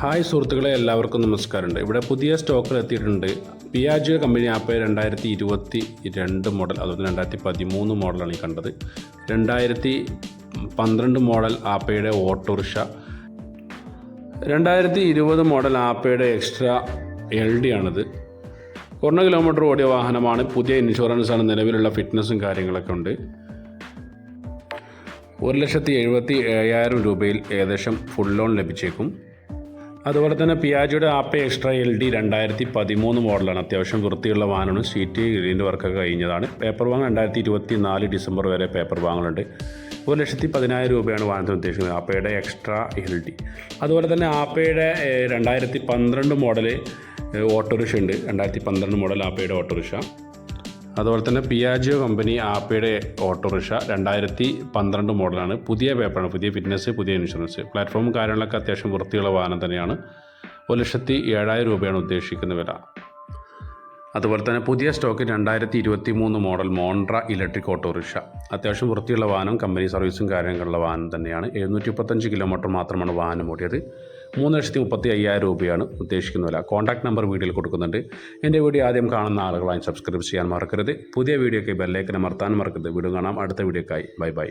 Hi സുഹൃത്തുക്കളെ എല്ലാവർക്കും നമസ്കാരമുണ്ട്. ഇവിടെ പുതിയ സ്റ്റോക്കിൽ എത്തിയിട്ടുണ്ട് പിയാജിയോ കമ്പനി ആപ്പ് രണ്ടായിരത്തി ഇരുപത്തി രണ്ട് മോഡൽ അതുപോലെ രണ്ടായിരത്തി പതിമൂന്ന് മോഡലാണ് ഈ കണ്ടത്. രണ്ടായിരത്തി പന്ത്രണ്ട് മോഡൽ ആപ്പയുടെ ഓട്ടോറിക്ഷ. രണ്ടായിരത്തി ഇരുപത് മോഡൽ ആപ്പയുടെ എക്സ്ട്രാ എൽ ഡി ആണിത്. കുറഞ്ഞ കിലോമീറ്റർ ഓടിയ വാഹനമാണ് പുതിയ ഇൻഷുറൻസ് ആണ് നിലവിലുള്ള ഫിറ്റ്നസ്സും കാര്യങ്ങളൊക്കെ ഉണ്ട്. ഒരു ലക്ഷത്തി എഴുപത്തി ഏഴായിരം രൂപയിൽ ഏകദേശം ഫുൾ ലോൺ ലഭിച്ചേക്കും. അതുപോലെ തന്നെ പിയാജിയുടെ ആപ്പ എക്സ്ട്രാ എൽ ഡി രണ്ടായിരത്തി പതിമൂന്ന് മോഡലാണ്. അത്യാവശ്യം വൃത്തിയുള്ള വാഹനമാണ്. സീറ്റ് ഗ്രീന്റെ വർക്കൊക്കെ കഴിഞ്ഞതാണ്. പേപ്പർ വാങ്ങൽ രണ്ടായിരത്തി ഇരുപത്തി നാല് ഡിസംബർ വരെ പേപ്പർ വാങ്ങലുണ്ട്. ഒരു ലക്ഷത്തി പതിനായിരം രൂപയാണ് വാഹനത്തിന് ഉദ്ദേശിക്കുന്നത്. ആപ്പയുടെ എക്സ്ട്രാ എൽ ഡി. അതുപോലെ തന്നെ ആപ്പയുടെ രണ്ടായിരത്തി പന്ത്രണ്ട് മോഡൽ ഓട്ടോറിക്ഷ ഉണ്ട്. രണ്ടായിരത്തി പന്ത്രണ്ട് മോഡൽ ആപ്പയുടെ ഓട്ടോറിക്ഷ. അതുപോലെ തന്നെ പിയാജിയോ കമ്പനി ആപ്പയുടെ ഓട്ടോറിക്ഷ രണ്ടായിരത്തി പന്ത്രണ്ട് മോഡലാണ്. പുതിയ പേപ്പറാണ് പുതിയ ഫിറ്റ്നസ് പുതിയ ഇൻഷുറൻസ്. പ്ലാറ്റ്ഫോമും കാര്യങ്ങളൊക്കെ അത്യാവശ്യം വൃത്തിയുള്ള വാഹനം തന്നെയാണ്. ഒരു ലക്ഷത്തി ഏഴായിരം രൂപയാണ് ഉദ്ദേശിക്കുന്ന വില. അതുപോലെ തന്നെ പുതിയ സ്റ്റോക്ക് രണ്ടായിരത്തി ഇരുപത്തി മൂന്ന് മോഡൽ മോണ്ട്ര ഇലക്ട്രിക് ഓട്ടോറിക്ഷ. അത്യാവശ്യം വൃത്തിയുള്ള വാഹനം കമ്പനി സർവീസും കാര്യങ്ങളുള്ള വാഹനം തന്നെയാണ്. എഴുന്നൂറ്റി മുപ്പത്തഞ്ച് കിലോമീറ്റർ മാത്രമാണ് വാഹനം ഓടിയത് മൂന്ന് ലക്ഷത്തി മുപ്പത്തി അയ്യായിരം രൂപയാണ് ഉദ്ദേശിക്കുന്ന വില. കോൺടാക്ട് നമ്പർ വീഡിയോയിൽ കൊടുക്കുന്നുണ്ട്. എന്റെ വീഡിയോ ആദ്യം കാണുന്ന ആളുകളായി സബ്സ്ക്രൈബ് ചെയ്യാൻ മറക്കരുത്. പുതിയ വീഡിയോയ്ക്ക് ബെല്ലൈക്കൻ അമർത്താൻ മറക്കരുത്. വീഡിയോ കാണാം. അടുത്ത വീഡിയോക്കായി ബൈ ബൈ.